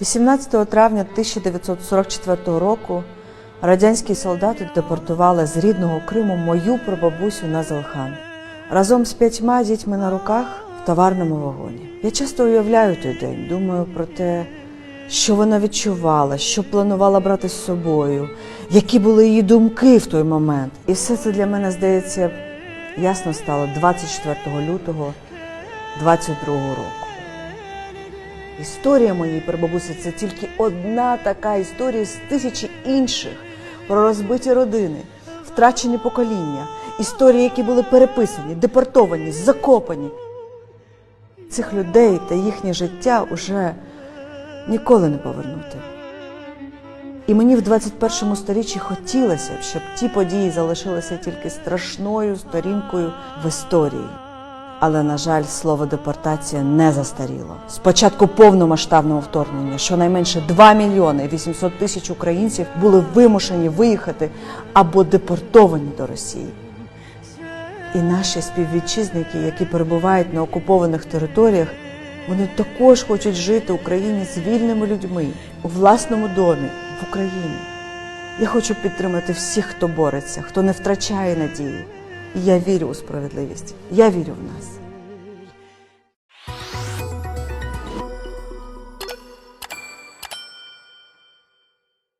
18 травня 1944 року радянські солдати депортували з рідного Криму мою прабабусю на Залхан разом з п'ятьма дітьми на руках в товарному вагоні. Я часто уявляю той день, думаю про те, що вона відчувала, що планувала брати з собою, які були її думки в той момент. І все це для мене здається ясно стало 24 лютого 22 року. Історія моєї прабабусі це тільки одна така історія з тисячі інших про розбиті родини, втрачені покоління, історії, які були переписані, депортовані, закопані. Цих людей та їхнє життя уже ніколи не повернути. І мені в 21 сторіччі хотілося б, щоб ті події залишилися тільки страшною сторінкою в історії. Але, на жаль, слово депортація не застаріло. З початку повномасштабного вторгнення щонайменше 2 мільйони 800 тисяч українців були вимушені виїхати або депортовані до Росії. І наші співвітчизники, які перебувають на окупованих територіях, вони також хочуть жити в Україні з вільними людьми у власному домі в Україні. Я хочу підтримати всіх, хто бореться, хто не втрачає надії. Я вірю у справедливість. Я вірю в нас.